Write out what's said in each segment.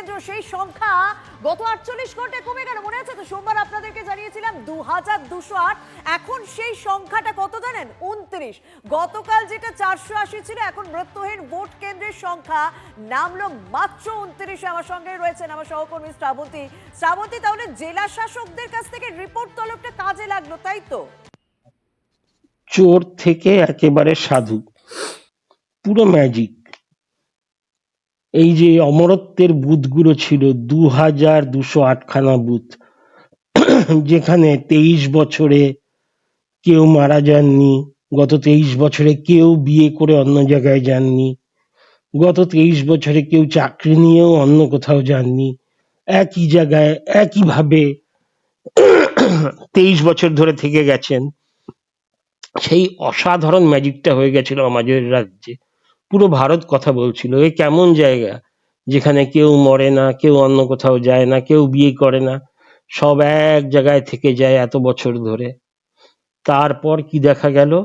কেন্দ্র, সেই সংখ্যা গত আটচল্লিশ ঘন্টায় কমে গেল। মনে আছে তো? সোমবার আপনাদেরকে জানিয়েছিলাম দু হাজার দুশো আট। এখন সেই সংখ্যাটা কত জানেন? উনত্রিশ। গতকাল যেটা চারশো আশি ছিল, এখন ব্রত্যহীন ভোট কেন্দ্রের সংখ্যা নামলো মাত্র উনত্রিশে। আমার সঙ্গে রয়েছেন আমার সহকর্মী শ্রাবন্তী। শ্রাবন্তী, তাহলে জেলা শাসকদের কাছ থেকে রিপোর্ট তলবটা কাজে লাগল, তাই তো? চোর থেকে একেবারে সাধু। পুরো ম্যাজিক এই যে অমরত্বের বুথগুলো ছিল দু হাজার দুশো আটখানা বুথ যেখানে তেইশ বছরে কেউ মারা যাননি, গত তেইশ বছরে কেউ বিয়ে করে অন্য জায়গায় যাননি, গত তেইশ বছরে কেউ চাকরি নিয়েও অন্য কোথাও যাননি। একই জায়গায়, একইভাবে তেইশ বছর ধরে থেকে গেছেন। সেই অসাধারণ ম্যাজিকটা হয়ে গেছিল আমাদের রাজ্যে। পুরো ভারত কথা বলছিল। এ কেমন জায়গা? যেখানে কেউ মরে না, কেউ অন্য কোথাও যায় না, কেউ বিয়ে করে না, সব এক জায়গায় থেকে যায় এত বছর ধরে। তারপর কি দেখা গেল?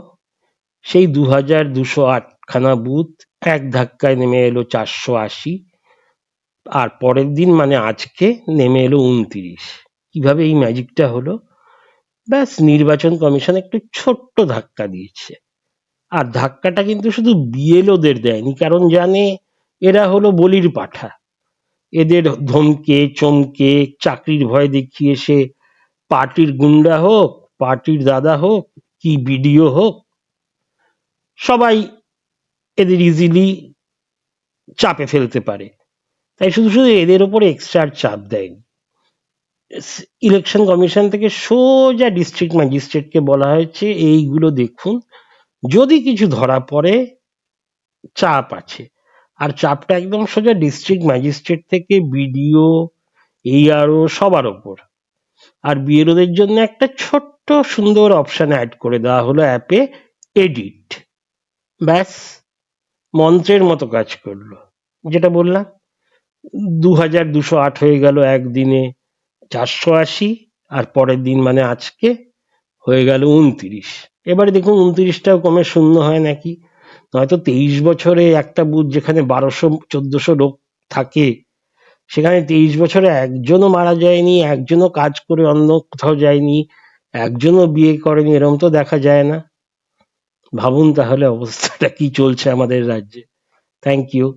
সেই দু হাজার দুশো আটখানা বুথ এক ধাক্কায় নেমে এলো চারশো আশি, আর পরের দিন মানে আজকে নেমে এলো উনত্রিশ। কীভাবে এই ম্যাজিকটা হলো? ব্যাস, নির্বাচন কমিশন একটু ছোট্ট ধাক্কা দিয়েছে। আর ধাক্কাটা কিন্তু শুধু বিএলওদের দেয়নি, কারণ জানে এরা হলো বলির পাঠা। এদের ধমকে, চমকে, চাকরির ভয় দেখিয়ে সে পার্টির গুন্ডা হোক, পার্টির দাদা হোক, কি বিডিও হোক, সবাই এদের ইজিলি চাপে ফেলতে পারে। তাই শুধু শুধু এদের ওপরে এক্সট্রা চাপ দেয়নি। ইলেকশন কমিশন থেকে সোজা ডিস্ট্রিক্ট ম্যাজিস্ট্রেটকে বলা হয়েছে, এইগুলো দেখুন। যদি কিছু ধরা পড়ে, চাপ আছে। আর চাপটা একদম সোজা ডিস্ট্রিক্ট ম্যাজিস্ট্রেট থেকে বিডিও এইআরও সবার ওপর। আর বিএলওদের জন্য একটা ছোট্ট সুন্দর অপশান অ্যাড করে দেওয়া হলো অ্যাপে এডিট ব্যাস, মন্ত্রের মতো কাজ করল। যেটা বললাম দু হাজার দুশো আট হয়ে গেল একদিনে চারশো আশি, আর পরের দিন মানে আজকে হয়ে গেল উনত্রিশ। এবারে দেখুন উনত্রিশটাও কমে শূন্য হয় নাকি? নয়তো তেইশ বছরে একটা বুথ যেখানে বারোশো, চোদ্দশো লোক থাকে, সেখানে তেইশ বছরে একজনও মারা যায়নি, একজনও কাজ করে অন্য কোথাও যায়নি, একজনও বিয়ে করেনি, এরম তো দেখা যায় না। ভাবুন তাহলে অবস্থাটা কি চলছে আমাদের রাজ্যে। Thank you